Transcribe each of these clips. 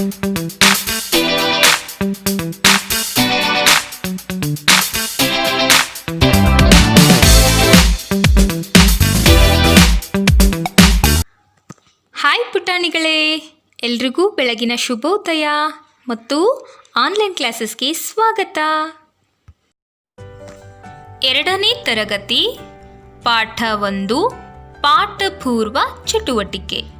Hi ಪುಟಾಣಿಗಳೇ, ಎಲ್ರಿಗೂ ಬೆಳಗಿನ ಶುಭೋದಯ ಮತ್ತು ಆನ್ಲೈನ್ ಕ್ಲಾಸಸ್ಗೆ ಸ್ವಾಗತ. ಎರಡನೇ ತರಗತಿ, ಪಾಠ ಒಂದು, ಪಾಠಪೂರ್ವ ಚಟುವಟಿಕೆ.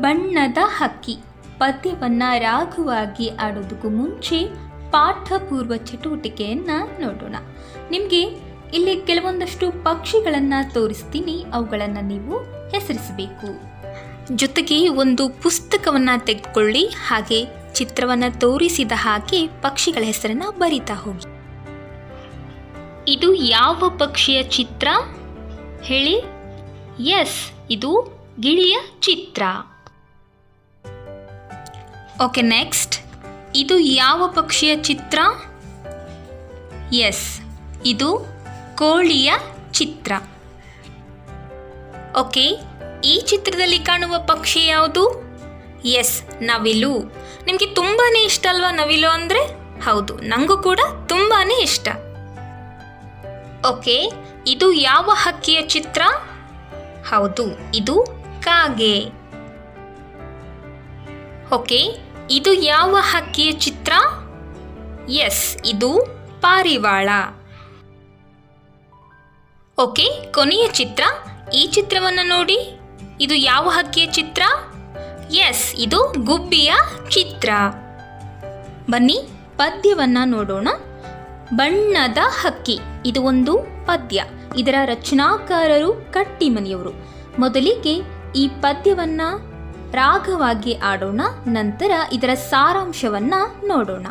ಬಣ್ಣದ ಹಕ್ಕಿ. ಪದ್ಯವನ್ನು ರಾಘವಾಗಿ ಆಡೋದಕ್ಕೂ ಮುಂಚೆ ಪಾಠಪೂರ್ವ ಚಟುವಟಿಕೆಯನ್ನು ನೋಡೋಣ. ನಿಮಗೆ ಇಲ್ಲಿ ಕೆಲವೊಂದಷ್ಟು ಪಕ್ಷಿಗಳನ್ನು ತೋರಿಸ್ತೀನಿ. ಅವುಗಳನ್ನು ನೀವು ಹೆಸರಿಸಬೇಕು. ಜೊತೆಗೆ ಒಂದು ಪುಸ್ತಕವನ್ನು ತೆಗೆದುಕೊಳ್ಳಿ. ಹಾಗೆ ಚಿತ್ರವನ್ನು ತೋರಿಸಿದ ಹಾಗೆ ಪಕ್ಷಿಗಳ ಹೆಸರನ್ನು ಬರಿತಾ ಹೋಗಿ. ಇದು ಯಾವ ಪಕ್ಷಿಯ ಚಿತ್ರ? ಹೇಳಿ. ಎಸ್, ಇದು ಗಿಳಿಯ ಚಿತ್ರ. ಓಕೆ ನೆಕ್ಸ್ಟ್ ಇದು ಯಾವ ಪಕ್ಷಿಯ ಚಿತ್ರ? ಎಸ್ ಇದು ಕೋಳಿಯ ಚಿತ್ರ. ಓಕೆ ಈ ಚಿತ್ರದಲ್ಲಿ ಕಾಣುವ ಪಕ್ಷಿ ಯಾವುದು? ಎಸ್ ನವಿಲು. ನಿಮಗೆ ತುಂಬಾ ಇಷ್ಟ ಅಲ್ವಾ ನವಿಲು ಅಂದರೆ? ಹೌದು ನನಗೂ ಕೂಡ ತುಂಬಾ ಇಷ್ಟ. ಓಕೆ ಇದು ಯಾವ ಹಕ್ಕಿಯ ಚಿತ್ರ? ಹೌದು, ಇದು ಕಾಗೆ. ಓಕೆ ಇದು ಯಾವ ಹಕ್ಕಿಯ ಚಿತ್ರ? ಎಸ್, ಇದು ಪಾರಿವಾಳ. ಓಕೆ, ಕೊನೆಯ ಚಿತ್ರ. ಈ ಚಿತ್ರವನ್ನು ನೋಡಿ. ಇದು ಯಾವ ಹಕ್ಕಿಯ ಚಿತ್ರ? ಎಸ್, ಇದು ಗುಬ್ಬಿಯ ಚಿತ್ರ. ಬನ್ನಿ, ಪದ್ಯವನ್ನು ನೋಡೋಣ. ಬಣ್ಣದ ಹಕ್ಕಿ, ಇದು ಒಂದು ಪದ್ಯ. ಇದರ ರಚನಾಕಾರರು ಕಟ್ಟಿಮನಿಯವರು. ಮೊದಲಿಗೆ ಈ ಪದ್ಯವನ್ನ ರಾಗವಾಗಿ ಆಡೋಣ ನಂತರ ಇದರ ಸಾರಾಂಶವನ್ನ ನೋಡೋಣ.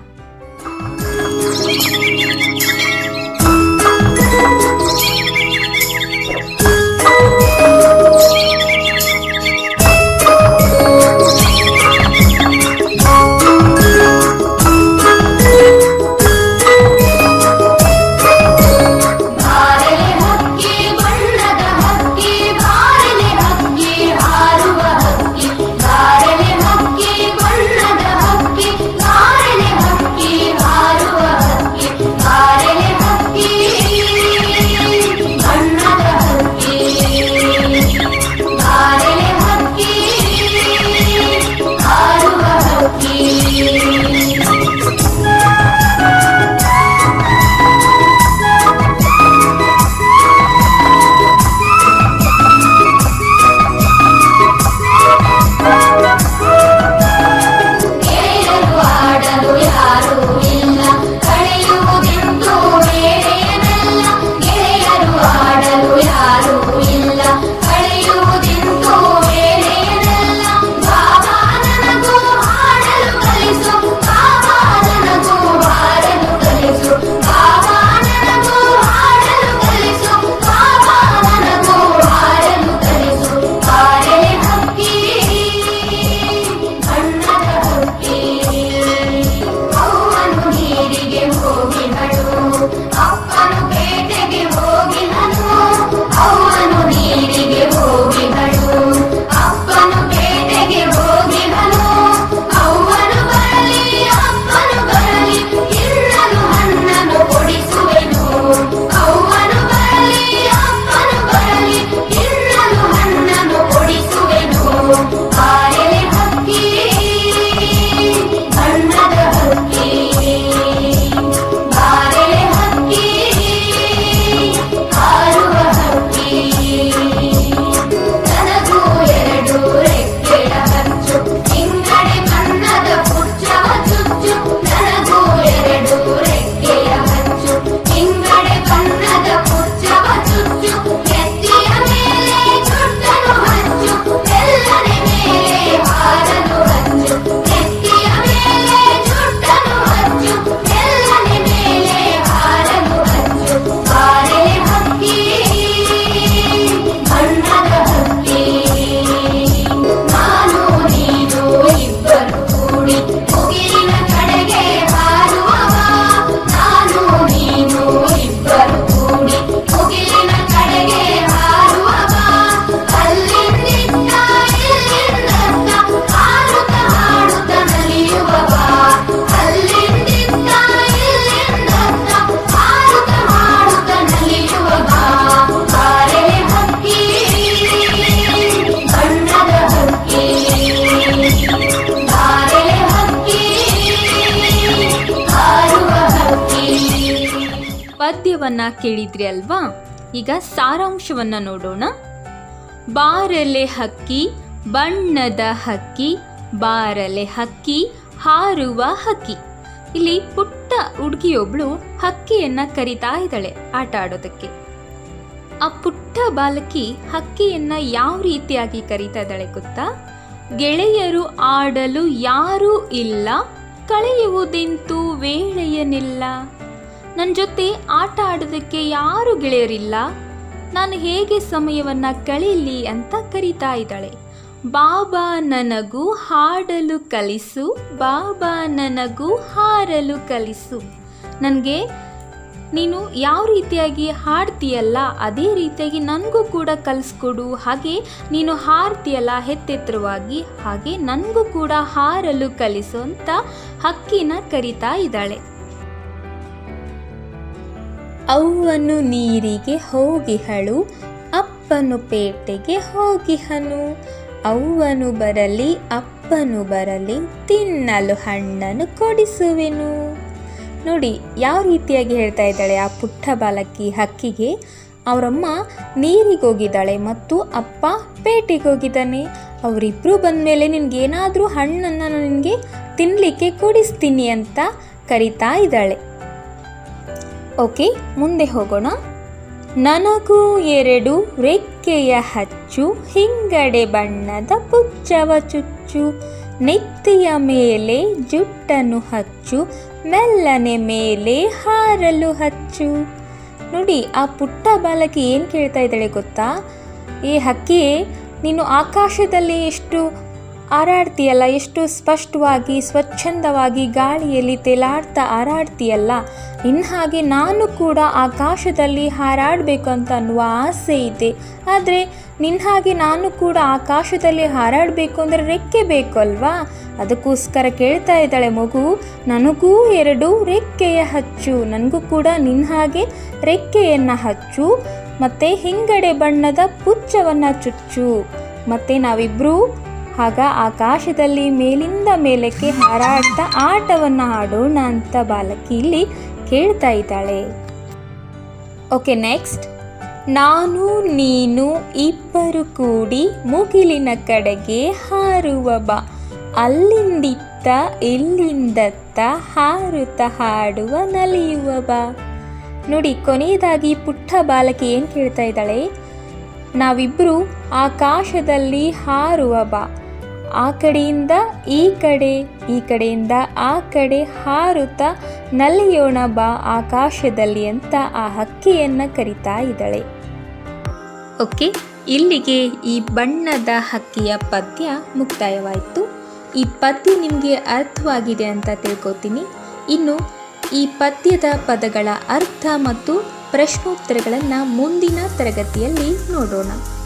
ಪದ್ಯವನ್ನ ಕೇಳಿದ್ರಿ ಅಲ್ವಾ? ಈಗ ಸಾರಾಂಶವನ್ನ ನೋಡೋಣ. ಬಾರಲೆ ಹಕ್ಕಿ, ಬಣ್ಣದ ಹಕ್ಕಿ, ಬಾರಲೆ ಹಕ್ಕಿ, ಹಾರುವ ಹಕ್ಕಿ. ಇಲ್ಲಿ ಪುಟ್ಟ ಹುಡುಗಿಯೊಬ್ಳು ಹಕ್ಕಿಯನ್ನ ಕರಿತಾ ಇದ್ದಾಳೆ ಆಟ ಆಡೋದಕ್ಕೆ. ಆ ಪುಟ್ಟ ಬಾಲಕಿ ಹಕ್ಕಿಯನ್ನ ಯಾವ ರೀತಿಯಾಗಿ ಕರಿತಾ ಇದ್ದಾಳೆ ಗೊತ್ತಾ? ಗೆಳೆಯರು ಆಡಲು ಯಾರೂ ಇಲ್ಲ, ಕಳೆಯುವುದೆಂತೂ ವೇಳೆಯನಿಲ್ಲ. ನನ್ನ ಜೊತೆ ಆಟ ಆಡೋದಕ್ಕೆ ಯಾರು ಗೆಳೆಯರಿಲ್ಲ. ನಾನು ಹೇಗೆ ಸಮಯವನ್ನ ಕಳೀಲಿ ಅಂತ ಕರೀತಾ ಇದ್ದಾಳೆ. ಬಾಬಾ ನನಗೂ ಹಾಡಲು ಕಲಿಸು, ಬಾಬಾ ನನಗೂ ಹಾರಲು ಕಲಿಸು. ನನಗೆ ನೀನು ಯಾವ ರೀತಿಯಾಗಿ ಹಾಡ್ತೀಯಲ್ಲ, ಅದೇ ರೀತಿಯಾಗಿ ನನಗೂ ಕೂಡ ಕಲಿಸ್ಕೊಡು. ಹಾಗೆ ನೀನು ಹಾರ್ತೀಯಲ್ಲ ಹೆತ್ತೆತ್ತರವಾಗಿ ಹಾಗೆ ನನಗೂ ಕೂಡ ಹಾರಲು ಕಲಿಸು ಅಂತ ಹಕ್ಕಿನ ಕರಿತಾ ಇದ್ದಾಳೆ. ಅವ್ವನು ನೀರಿಗೆ ಹೋಗಿಹಳು, ಅಪ್ಪನು ಪೇಟೆಗೆ ಹೋಗಿಹನು. ಅವನು ಬರಲಿ, ಅಪ್ಪನು ಬರಲಿ, ತಿನ್ನಲು ಹಣ್ಣನ್ನು ಕೊಡಿಸುವೆನು. ನೋಡಿ, ಯಾವ ರೀತಿಯಾಗಿ ಹೇಳ್ತಾ ಇದ್ದಾಳೆ ಆ ಪುಟ್ಟ ಬಾಲಕಿ ಹಕ್ಕಿಗೆ. ಅವರಮ್ಮ ನೀರಿಗೆ ಹೋಗಿದ್ದಾಳೆ ಮತ್ತು ಅಪ್ಪ ಪೇಟೆಗೆ ಹೋಗಿದ್ದಾನೆ ಅವರಿಬ್ಬರು ಬಂದಮೇಲೆ ನಿನಗೇನಾದರೂ ಹಣ್ಣನ್ನು ನಿನಗೆ ತಿನ್ನಲಿಕ್ಕೆ ಕೊಡಿಸ್ತೀನಿ ಅಂತ ಕರಿತಾ ಇದ್ದಾಳೆ. ಓಕೆ, ಮುಂದೆ ಹೋಗೋಣ. ನನಗೂ ಎರಡು ರೆಕ್ಕೆಯ ಹಚ್ಚು, ಹಿಂಗಡೆ ಬಣ್ಣದ ಪುಚ್ಚವ ಚುಚ್ಚು, ನೆತ್ತಿಯ ಮೇಲೆ ಜುಟ್ಟನ್ನು ಹಚ್ಚು, ಮೆಲ್ಲನೆ ಮೇಲೆ ಹಾರಲು ಹಚ್ಚು. ನೋಡಿ, ಆ ಪುಟ್ಟ ಬಾಲಕಿ ಏನು ಕೇಳ್ತಾ ಇದ್ದಾಳೆ ಗೊತ್ತಾ? ಈ ಹಕ್ಕಿ ನೀನು ಆಕಾಶದಲ್ಲಿ ಎಷ್ಟು ಹಾರಾಡ್ತೀಯಲ್ಲ ಎಷ್ಟು ಸ್ಪಷ್ಟವಾಗಿ, ಸ್ವಚ್ಛಂದವಾಗಿ ಗಾಳಿಯಲ್ಲಿ ತೇಲಾಡ್ತಾ ಹಾರಾಡ್ತೀಯಲ್ಲ ಹಾಗೆ ನಾನು ಕೂಡ ಆಕಾಶದಲ್ಲಿ ಹಾರಾಡಬೇಕು ಅಂತ ಅನ್ನುವ ಆಸೆ ಇದೆ. ಆದರೆ ನಿನ್ನ ಹಾಗೆ ನಾನು ಕೂಡ ಆಕಾಶದಲ್ಲಿ ಹಾರಾಡಬೇಕು ಅಂದರೆ ರೆಕ್ಕೆ ಬೇಕು ಅಲ್ವಾ ಅದಕ್ಕೋಸ್ಕರ ಕೇಳ್ತಾ ಇದ್ದಾಳೆ ಮಗು. ನನಗೂ ಎರಡು ರೆಕ್ಕೆಯ ಹಚ್ಚು. ನನಗೂ ಕೂಡ ನಿನ್ನ ಹಾಗೆ ರೆಕ್ಕೆಯನ್ನು ಹಚ್ಚು. ಮತ್ತು ಹಿಂಗಡೆ ಬಣ್ಣದ ಪುಚ್ಚವನ್ನು ಚುಚ್ಚು. ಮತ್ತು ನಾವಿಬ್ಬರೂ ಆಗ ಆಕಾಶದಲ್ಲಿ ಮೇಲಿಂದ ಮೇಲಕ್ಕೆ ಹಾರಾಡ್ತಾ ಆಟವನ್ನು ಆಡೋಣ ಅಂತ ಬಾಲಕಿ ಇಲ್ಲಿ ಕೇಳ್ತಾ ಇದ್ದಾಳೆ. Okay, next. ನಾನು, ನೀನು ಇಬ್ಬರು ಕೂಡಿ ಮುಗಿಲಿನ ಕಡೆಗೆ ಹಾರುವ ಬಾ. ಅಲ್ಲಿಂದಿತ್ತ ಇಲ್ಲಿಂದತ್ತ ಹಾರುತ್ತ ಹಾಡುವ ನಲಿಯುವ ಬಾ. ನೋಡಿ, ಕೊನೆಯದಾಗಿ ಪುಟ್ಟ ಬಾಲಕಿ ಏನು ಕೇಳ್ತಾ ಇದ್ದಾಳೆ? ನಾವಿಬ್ಬರು ಆಕಾಶದಲ್ಲಿ ಹಾರುವ ಬಾ. ಆ ಕಡೆಯಿಂದ ಈ ಕಡೆ, ಈ ಕಡೆಯಿಂದ ಆ ಕಡೆ ಹಾರುತ್ತಾ ನಲಿಯೋಣ ಬಾ ಆಕಾಶದಲ್ಲಿ ಅಂತ ಆ ಹಕ್ಕಿಯನ್ನು ಕರಿತಾ ಇದ್ದಾಳೆ. ಓಕೆ, ಇಲ್ಲಿಗೆ ಈ ಬಣ್ಣದ ಹಕ್ಕಿಯ ಪದ್ಯ ಮುಕ್ತಾಯವಾಯಿತು. ಈ ಪದ್ಯ ನಿಮಗೆ ಅರ್ಥವಾಗಿದೆ ಅಂತ ತಿಳ್ಕೊತೀನಿ. ಇನ್ನು ಈ ಪದ್ಯದ ಪದಗಳ ಅರ್ಥ ಮತ್ತು ಪ್ರಶ್ನೋತ್ತರಗಳನ್ನು ಮುಂದಿನ ತರಗತಿಯಲ್ಲಿ ನೋಡೋಣ.